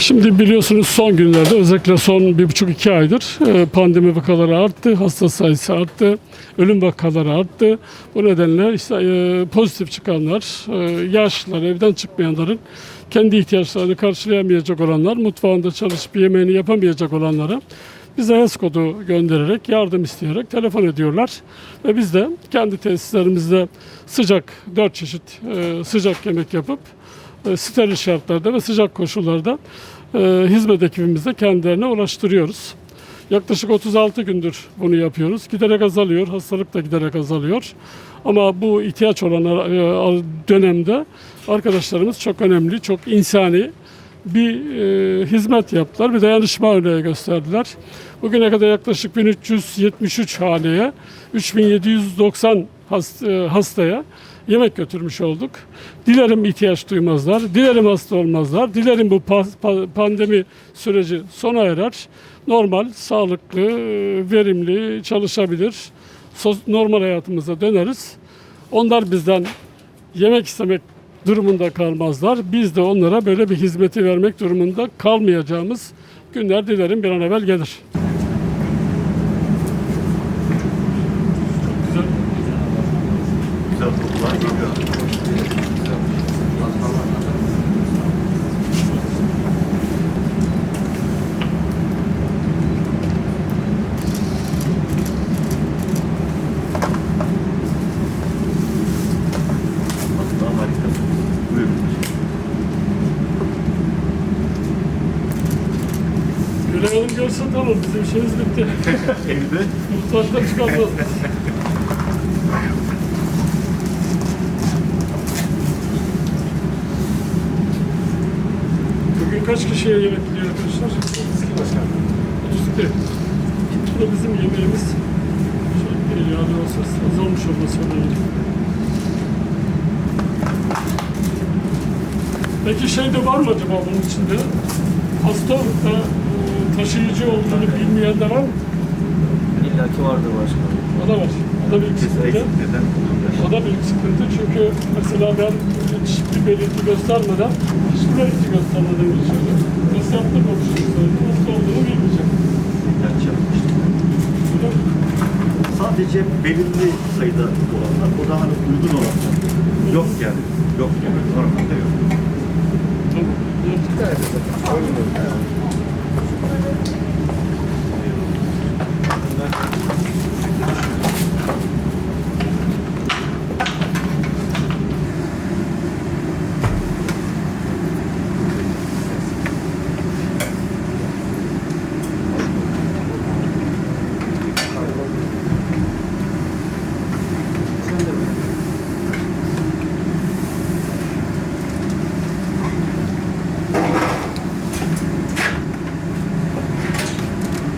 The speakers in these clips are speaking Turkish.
Şimdi biliyorsunuz son günlerde özellikle son bir buçuk iki aydır e, pandemi vakaları arttı, hasta sayısı arttı, ölüm vakaları arttı. Bu nedenle işte e, pozitif çıkanlar, e, yaşlılar, evden çıkmayanların kendi ihtiyaçlarını karşılayamayacak olanlar, mutfağında çalışıp yemeğini yapamayacak olanlara bize HES kodu göndererek, yardım isteyerek telefon ediyorlar. Ve biz de kendi tesislerimizde sıcak, dört çeşit sıcak yemek yapıp steril şartlarda ve sıcak koşullarda e, hizmet ekibimizde kendilerine ulaştırıyoruz. Yaklaşık 36 gündür bunu yapıyoruz. Giderek azalıyor, hastalık da giderek azalıyor. Ama bu ihtiyaç olan e, dönemde arkadaşlarımız çok önemli, çok insani bir e, hizmet yaptılar. Bir dayanışma örneği gösterdiler. Bugüne kadar yaklaşık 1373 haneye, 3790 hast- e, hastaya yemek götürmüş olduk. Dilerim ihtiyaç duymazlar, dilerim hasta olmazlar, dilerim bu pa- pa- pandemi süreci sona erer. Normal, sağlıklı, verimli çalışabilir, normal hayatımıza döneriz. Onlar bizden yemek istemek durumunda kalmazlar. Biz de onlara böyle bir hizmeti vermek durumunda kalmayacağımız günler dilerim bir an evvel gelir. Gülay Hanım görse tamam bizim işimiz bitti. Evde Mutfaktan çıkarmaz. Bugün kaç kişiye yemek gidiyor arkadaşlar? 32 başkan. 32. Bu da bizim yemeğimiz. Şey değil yani olsa azalmış olması önemli. Peki şey de var mı acaba bunun içinde? Hasta da taşıyıcı olduğunu bilmeyen de var mı? İlla ki vardır başkanım. O da var. O da bir sıkıntı. O da büyük sıkıntı çünkü mesela ben hiçbir belirti göstermeden, hiçbir belirti göstermeden geçiyorum. Nasıl yaptırmamışım söyledim. Hasta olduğunu bilmeyecek. ilaç yapmıştım. Sadece belirli sayıda olanlar, o da hani uygun olanlar. Yok yani. Yok yani. Normalde yok. Tamam.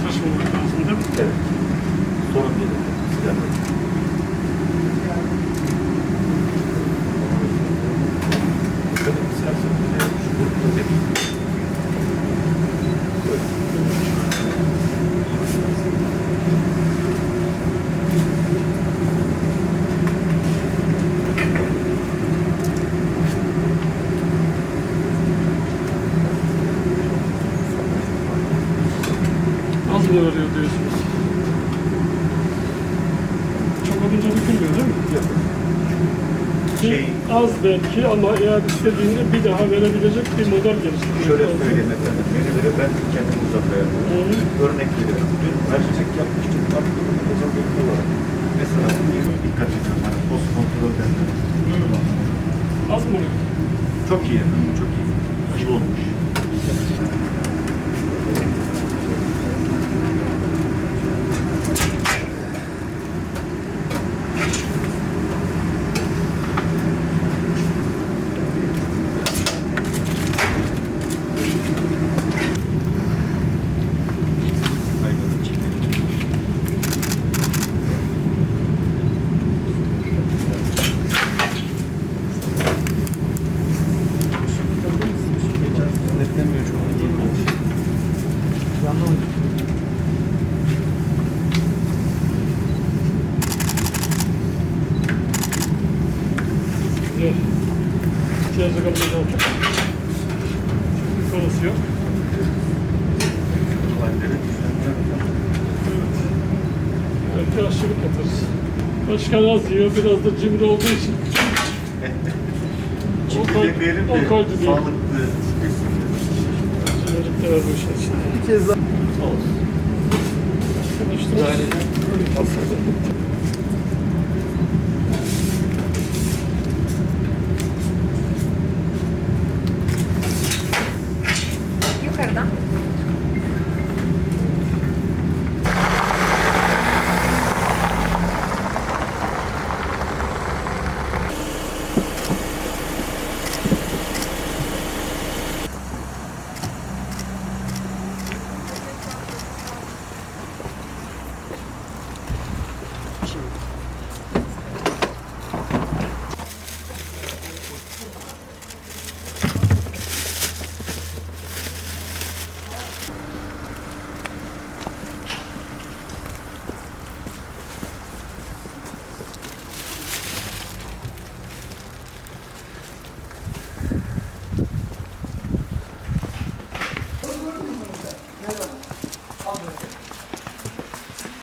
Taşmamak lazım değil mi? Evet. Sorun değil. Yani Mı veriyor diyorsunuz? Çok olunca bükülmüyor değil mi? Yok. Şey- az belki ama eğer istediğinde bir daha verebilecek bir model geliştirmek Şöyle lazım. söyleyeyim efendim. Menüleri ben kendim uzatmaya Hı. Örnek veriyorum. Dün mercek yapmıştım. Baktım hocam belli olarak. Mesela dikkat ediyorum. Hani post kontrol derler. Az mı? Çok iyi efendim. Çok iyi. İyi olmuş. Güzel. İhtiyacı kalmayacak. Çünkü konusu yok. Evet. Belki aşırı katarız. Başkan az yiyor, biraz da cimri olduğu için. Koy- demeyelim de sağlıklı. Cimrilik de var bu işin içinde. Bir kez daha Arkadaşlar.